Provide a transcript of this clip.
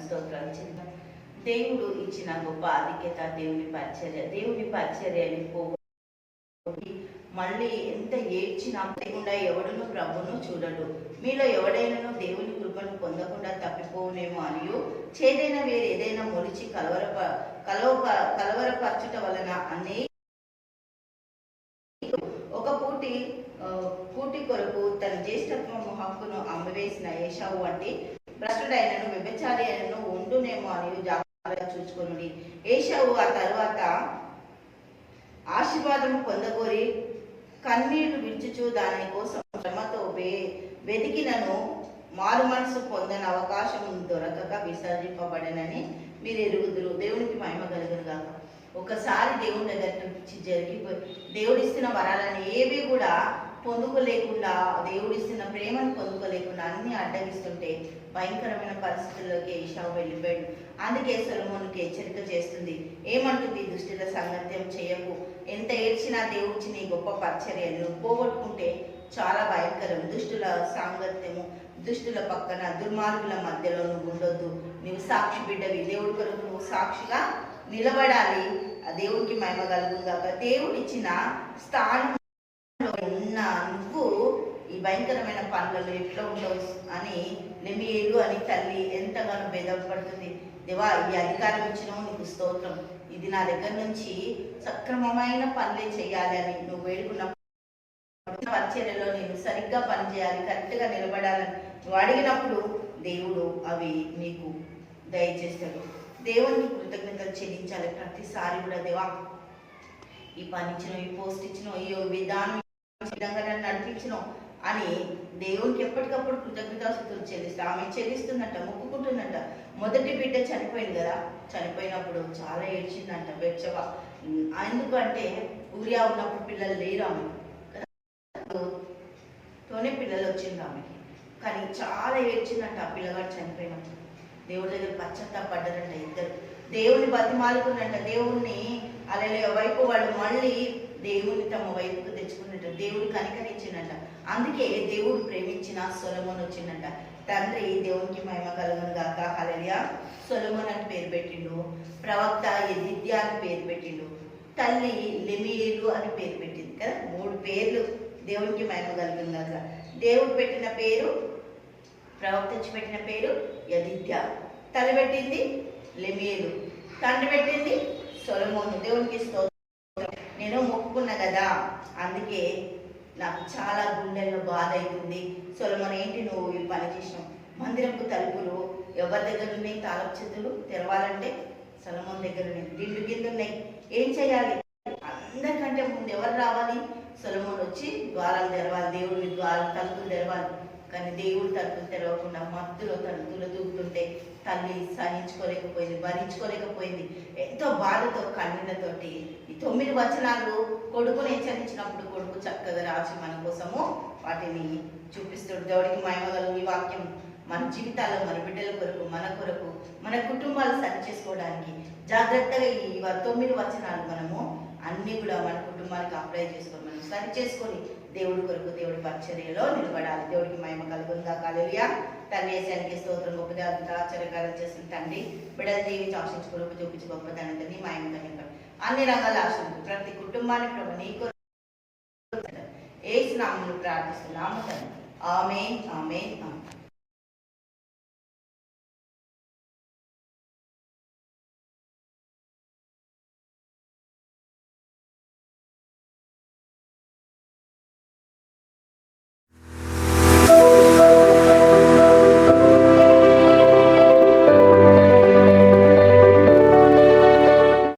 స్తోత్రాలు చెందాం దేవుడు ఇచ్చిన గొప్ప ఆధిక్యత దేవుని పరిచర్య దేవుని పరిచర్యని పోగొ మళ్ళీ ఎంత ఏడ్చినా లేకుండా ఎవడను ప్రభును చూడడు. మీలో ఎవడైనాను దేవుని కృపను పొందకుండా తప్పిపోవునేమో అని చేదైన వేరు ఏదైనా మొలిచి కలవర కలవ కలవరపరచుట వలన అనే ఒక పూటి పూటి కొరకు తన జ్యేష్ఠత్వము హక్కును అమ్మవేసిన ఏషావు వంటి భ్రష్టుడైనను వ్యభిచారి అయినను ఉండునేమో అని జాగ్రత్తగా చూసుకొనుడి ఏషావు ఆ తరువాత ఆశీర్వాదం పొందగోరి కన్నీళ్ళు విడుచుచు దాని కోసం శ్రమతో వెతికినను మారు మనసు పొందని అవకాశం దొరకక విసర్జింపబడనని మీరు ఎరుగుదురు. దేవునికి మహిమ కలుగురు కాక ఒకసారి దేవుని దగ్గర నుంచి జరిగిపోయి దేవుడిస్తున్న వరాలని ఏవి కూడా పొందుకోలేకుండా దేవుడిస్తున్న ప్రేమను పొందుకోలేకుండా అన్ని అడ్డగిస్తుంటే భయంకరమైన పరిస్థితుల్లోకి ఏషావు వెళ్ళిపోయాడు. అందుకే సొలమోనుకి హెచ్చరిక చేస్తుంది. ఏమంటుంది దుష్టుల సంగత్యం చేయకు. ఎంత ఏడ్చినా దేవుడిచ్చి నీ గొప్ప పరిచర్యను పోగొట్టుకుంటే చాలా భయంకరం. దుష్టుల సాంగత్యము దుష్టుల పక్కన దుర్మార్గుల మధ్యలో నువ్వు ఉండొద్దు. నువ్వు సాక్షి బిడ్డవి. దేవుడి కొరకు నువ్వు సాక్షిగా నిలబడాలి. ఆ దేవుడికి మహిమ కలుగుగాక దేవుడిచ్చిన స్థానం ఉన్న నువ్వు ఈ భయంకరమైన పనులలో ఎట్లా ఉండవు అని నెమియేలు అని తల్లి ఎంతగానో భేదపడుతుంది. దేవా ఈ అధికారం ఇచ్చినావు నీకు స్తోత్రం. ఇది నా దగ్గర నుంచి సక్రమమైన పనులే చేయాలి అని నువ్వు వేడుకున్నప్పుడు పరిచర్యలో నేను సరిగ్గా పనిచేయాలి కరెక్ట్గా నిలబడాలని నువ్వు అడిగినప్పుడు దేవుడు అవి నీకు దయచేస్తాడు. దేవుడిని కృతజ్ఞతలు చెల్లించాలి ప్రతిసారి కూడా దేవా. ఈ పని ఇచ్చిన ఈ పోస్ట్ ఇచ్చిన ఈ విధానం విధంగా నన్ను అని దేవునికి ఎప్పటికప్పుడు కృతజ్ఞతాస్తుతులు చెల్లిస్తా ఆమె చెల్లిస్తుందంట మొక్కుకుంటుందంట. మొదటి బిడ్డ చనిపోయింది కదా చనిపోయినప్పుడు చాలా ఏడ్చిందంట బెచ్చవ. ఎందుకంటే ఊరియా ఉన్నప్పుడు పిల్లలు లేరు ఆమె. తోనే పిల్లలు వచ్చింది ఆమెకి. కానీ చాలా ఏడ్చిందంట ఆ పిల్లగాడు చనిపోయినప్పుడు. దేవుడి దగ్గర పశ్చాత్తాపడ్డారంట ఇద్దరు. దేవుని బతిమాలుకున్నంట దేవుణ్ణి అలా వైపు వాళ్ళు మళ్ళీ దేవుని తమ వైపుకు తెచ్చుకున్నట్ట దేవుడు కనికరించినట్ట. అందుకే దేవుడు ప్రేమించిన సొలమోన్ వచ్చిందంట. తండ్రి దేవునికి మహిమ కలుగును గాక. హలలియా సొలమోన్ అని పేరు పెట్టిండు. ప్రవక్త ఎదిద్య అని పేరు పెట్టిండు. తల్లి లెమియేలు అని పేరు పెట్టింది కదా. మూడు పేర్లు దేవునికి మహిమ కలుగును గాక. దేవుడు పెట్టిన పేరు ప్రవక్త పెట్టిన పేరు యదిద్య తల్లి పెట్టింది లెమియేలు. తండ్రి పెట్టింది సొలమోను. దేవునికి స్తోత్రం. నేను ఒప్పుకున్నా కదా అందుకే నాకు చాలా గుండెల్లో బాధ అవుతుంది సొలమోన్ ఏంటి నువ్వు ఈ పని చేసినావు? మందిరపు తలుపులు ఎవరి దగ్గర ఉన్నాయి? తాలపు చేతులు తెరవాలంటే సొలమన్ దగ్గర ఉన్నాయి. దిండు కింద ఉన్నాయి. ఏం చేయాలి? అందరికంటే ముందు ఎవరు రావాలి? సొలమన్ వచ్చి ద్వారాలు తెరవాలి దేవుడిని కానీ దేవుడు తలుపులు తెరవకుండా మత్తులో తలుపులు దూకుతుంటే తల్లి సహించుకోలేకపోయింది భరించుకోలేకపోయింది. ఎంతో బాధతో కన్నీళ్ళతోటి ఈ తొమ్మిది వచనాలు కొడుకుని హెచ్చరించినప్పుడు కొడుకు చక్కగా రాసి మన కోసము వాటిని చూపిస్తాడు దేవుడికి మహిమగలు ఈ వాక్యం మన జీవితాల్లో మన బిడ్డల కొరకు మన కొరకు మన కుటుంబాలు సరి చేసుకోవడానికి జాగ్రత్తగా ఈ తొమ్మిది వచనాలు మనము అన్ని కూడా మన కుటుంబానికి అప్లై చేసుకొని మనం సరి చేసుకొని దేవుడి కొరకు దేవుడి పరిచర్యలో నిలబడాలి. దేవుడికి మహిమ కలుగుందా కాలేలియా తండ్రి వేసానికి స్తోత్రం గొప్ప ఆశ్చర్యకారం చేసిన తండ్రి బిడ్డల జీవించి ఆశించుకోవడం చూపించి గొప్ప తండ్రి మహిమ కలిగిన అన్ని రంగాల ఆశలు ప్రతి కుటుంబాన్ని ప్రభు నీ కొరకు ఏ స్నామను ప్రార్థిస్తున్నాము తండ్రి. ఆమె ఆమె ఆమె